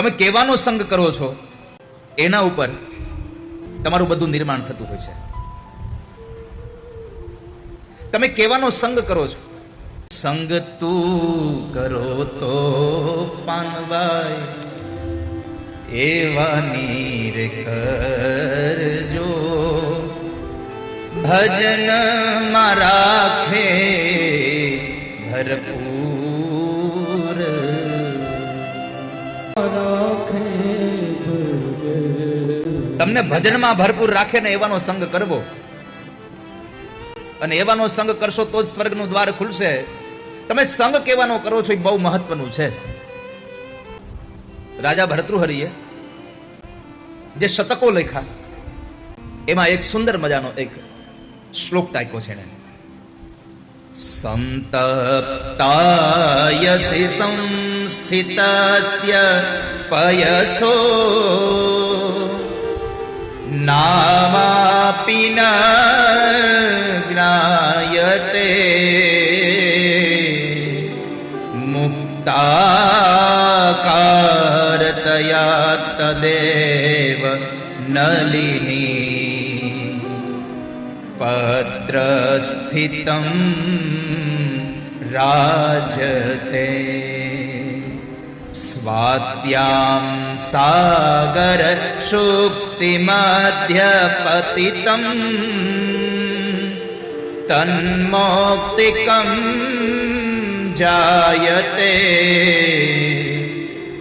તમે કેવાનો સંગ કરો છો, એના ઉપર તમારું બધું નિર્માણ થતું હોય છે. તમે કેવાનો સંગ કરો છો. સંગ તું કરો તો પાનવાય, એવા નીર કરજો. ભજનમાં રાખે, ભરપૂર તમને ભજનમાં ભરપૂર રાખે ને એવાનો સંગ કરવો. અને એવાનો સંગ કરશો તો જ સ્વર્ગનું દ્વાર ખુલશે. તમે સંગ કેવાનો કરો છો એ બહુ મહત્વનું છે. રાજા ભરતૃહરિએ જે શતકો લખ્યા, એમાં એક સુંદર મજાનો એક શ્લોક ટાંક્યો છે એને. સંતપ્તાયસી संस्थितस्य પયસો નામાપી ન જ્ઞાયતે મુક્તાકારતયા તદેવ નલિની पत्रस्थितं राजते। स्वात्यां सागरक्षुक्तिमध्यपतितं तन्मोक्तिकं जायते।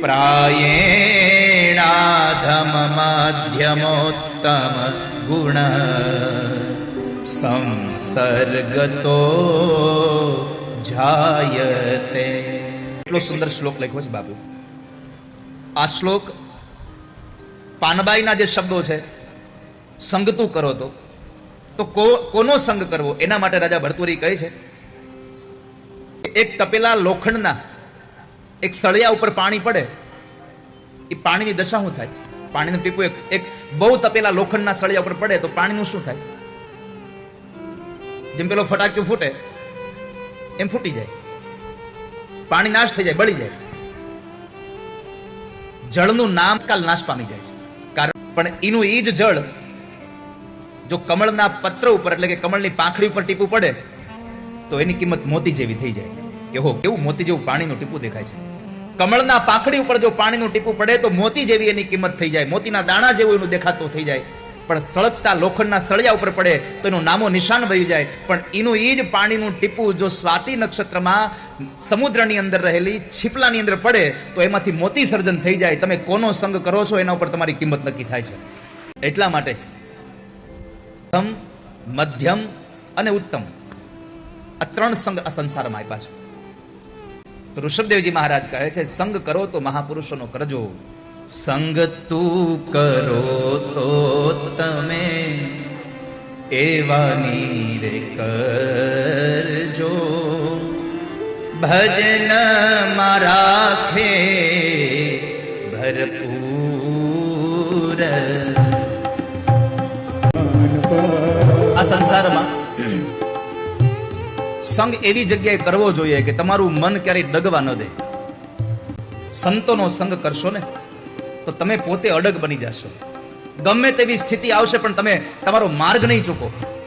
प्रायेणाधममाध्यमोत्तमगुण। સંસર્ગતો જાયતે. એટલો સુંદર શ્લોક લખ્યો છે બાપુ. આ શ્લોક પાનબાઈના જે શબ્દો છે, સંગતું કરો તો. તો કોનો સંગ કરવો? એના માટે રાજા ભરતુરી કહે છે, એક તપેલા લોખંડના એક સળિયા ઉપર પાણી પડે, એ પાણીની દશા શું થાય? પાણીનું એક એક બહુ તપેલા લોખંડના સળિયા ઉપર પડે તો પાણીનું શું થાય? જેમ પેલો ફટાક્યો ફૂટે, એમ ફૂટી જાય. પાણી નાશ થઈ જાય, બળી જાય. જળનું નામ કાલ નાશ પામી જાય છે. કારણ પણ એનું એ જ જળ જો કમળના પત્ર ઉપર, એટલે કે કમળની પાંખડી ઉપર ટીપું પડે, તો એની કિંમત મોતી જેવી થઈ જાય. કે હો, કેવું મોતી જેવું પાણીનું ટીપું દેખાય છે. કમળના પાંખડી ઉપર જો પાણીનું ટીપું પડે, તો મોતી જેવી એની કિંમત થઈ જાય. મોતીના દાણા જેવું એનું દેખાતું થઈ જાય. પણ સળગતા લોખંડના સળિયા ઉપર પડે તો એનું નામો નિશાન વહી જાય. પણ એનું એ જ પાણીનું ટીપું જો સ્વાતિ નક્ષત્રમાં સમુદ્રની અંદર રહેલી છીપલાની અંદર પડે તો એમાંથી મોતી સર્જન થઈ જાય. તમે કોનો સંગ કરો છો એના ઉપર તમારી કિંમત નક્કી થાય છે. એટલા માટે મધ્યમ અને ઉત્તમ. આ ત્રણ સંગ આ સંસારમાં આપ્યા છે. તો ઋષભદેવજી મહારાજ કહે છે, સંગ કરો તો મહાપુરુષોનો કરજો. સંગ તું કરો તો તમે એવાની રે કરજો. ભજન મારા ખે ભરપૂર. આ સંસારમાં સંગ એવી જગ્યાએ કરવો જોઈએ કે તમારું મન ક્યારેય ડગવા ન દે. સંતોનો સંગ કરશો ને? તો તમે પોતે અડગ બની જશો. ગમે તેવી સ્થિતિ આવશે, પણ તમે તમારો માર્ગ નહીં ચૂકો.